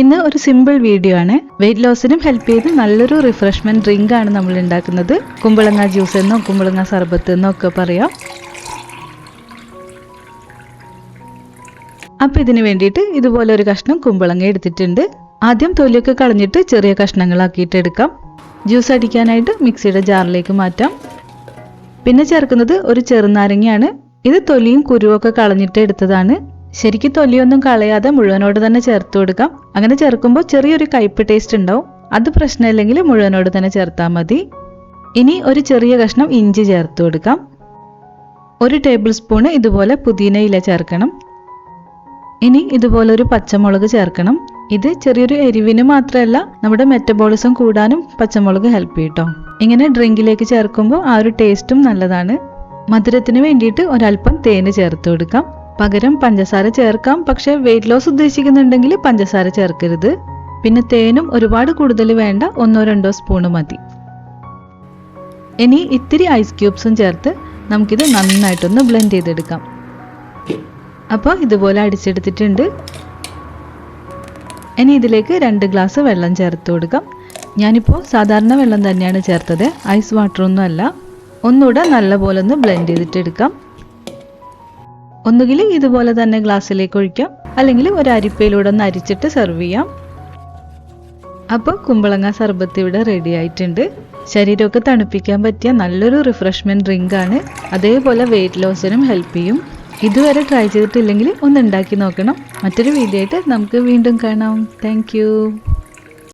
ഇന്ന് ഒരു simple video ആണ്. വെയിറ്റ് ലോസിനും ഹെൽപ്പ് ചെയ്ത് നല്ലൊരു റിഫ്രഷ്മെന്റ് ഡ്രിങ്ക് ആണ് നമ്മൾ ഉണ്ടാക്കുന്നത്. കുമ്പളങ്ങ ജ്യൂസ് എന്നോ കുമ്പളങ്ങ സർബത്ത് എന്നോ ഒക്കെ പറയാം. അപ്പൊ ഇതിന് വേണ്ടിയിട്ട് ഇതുപോലെ ഒരു കഷ്ണം കുമ്പളങ്ങ എടുത്തിട്ടുണ്ട്. ആദ്യം തൊലിയൊക്കെ കളഞ്ഞിട്ട് ചെറിയ കഷ്ണങ്ങളാക്കിയിട്ട് എടുക്കാം. ജ്യൂസ് അടിക്കാനായിട്ട് മിക്സിയുടെ ജാറിലേക്ക് മാറ്റാം. പിന്നെ ചേർക്കുന്നത് ഒരു ചെറുനാരങ്ങയാണ്. ഇത് തൊലിയും കുരുവൊക്കെ കളഞ്ഞിട്ട് എടുത്തതാണ്. ശരിക്കും തൊലിയൊന്നും കളയാതെ മുഴുവനോട് തന്നെ ചേർത്ത് കൊടുക്കാം. അങ്ങനെ ചേർക്കുമ്പോൾ ചെറിയൊരു കയ്പ് ടേസ്റ്റ് ഉണ്ടാവും. അത് പ്രശ്നമില്ലെങ്കിൽ മുഴുവനോട് തന്നെ ചേർത്താൽ മതി. ഇനി ഒരു ചെറിയ കഷ്ണം ഇഞ്ചി ചേർത്ത് കൊടുക്കാം. ഒരു ടേബിൾ സ്പൂണ് ഇതുപോലെ പുതിന ഇല ചേർക്കണം. ഇനി ഇതുപോലെ ഒരു പച്ചമുളക് ചേർക്കണം. ഇത് ചെറിയൊരു എരിവിന് മാത്രമല്ല നമ്മുടെ മെറ്റബോളിസം കൂടാനും പച്ചമുളക് ഹെൽപ്പ് ചെയ്യും ഇങ്ങനെ ഡ്രിങ്കിലേക്ക് ചേർക്കുമ്പോൾ ആ ഒരു ടേസ്റ്റും നല്ലതാണ്. മധുരത്തിന് വേണ്ടിയിട്ട് ഒരല്പം തേന് ചേർത്ത് കൊടുക്കാം. പകരം പഞ്ചസാര ചേർക്കാം. പക്ഷെ വെയിറ്റ് ലോസ് ഉദ്ദേശിക്കുന്നുണ്ടെങ്കിൽ പഞ്ചസാര ചേർക്കരുത്. പിന്നെ തേനും ഒരുപാട് കൂടുതൽ വേണ്ട. ഒന്നോ രണ്ടോ സ്പൂണ് മതി. ഇനി ഇത്തിരി ഐസ് ക്യൂബ്സും ചേർത്ത് നമുക്കിത് നന്നായിട്ടൊന്ന് ബ്ലെൻഡ് ചെയ്തെടുക്കാം. അപ്പോൾ ഇതുപോലെ അടിച്ചെടുത്തിട്ടുണ്ട്. ഇനി ഇതിലേക്ക് രണ്ട് ഗ്ലാസ് വെള്ളം ചേർത്ത് കൊടുക്കാം. ഞാനിപ്പോൾ സാധാരണ വെള്ളം തന്നെയാണ് ചേർത്തത്. ഐസ് വാട്ടർ ഒന്നും അല്ല ഒന്നുകൂടെ നല്ലപോലെ ഒന്ന് ബ്ലെൻഡ് ചെയ്തിട്ട് എടുക്കാം ഒന്നുകിൽ ഇതുപോലെ തന്നെ ഗ്ലാസ്സിലേക്ക് ഒഴിക്കാം. അല്ലെങ്കിൽ ഒരു അരിപ്പയിലൂടെ ഒന്ന് അരിച്ചിട്ട് സെർവ് ചെയ്യാം. അപ്പോൾ കുമ്പളങ്ങ സർബത്ത് ഇവിടെ റെഡി ആയിട്ടുണ്ട്. ശരീരമൊക്കെ തണുപ്പിക്കാൻ പറ്റിയ നല്ലൊരു റിഫ്രഷ്മെന്റ് ഡ്രിങ്ക് ആണ്. അതേപോലെ വെയിറ്റ് ലോസിനും ഹെൽപ്പ് ചെയ്യും. ഇതുവരെ ട്രൈ ചെയ്തിട്ടില്ലെങ്കിൽ ഒന്ന് ഉണ്ടാക്കി നോക്കണം. മറ്റൊരു വീഡിയോ ആയിട്ട് നമുക്ക് വീണ്ടും കാണാം. താങ്ക്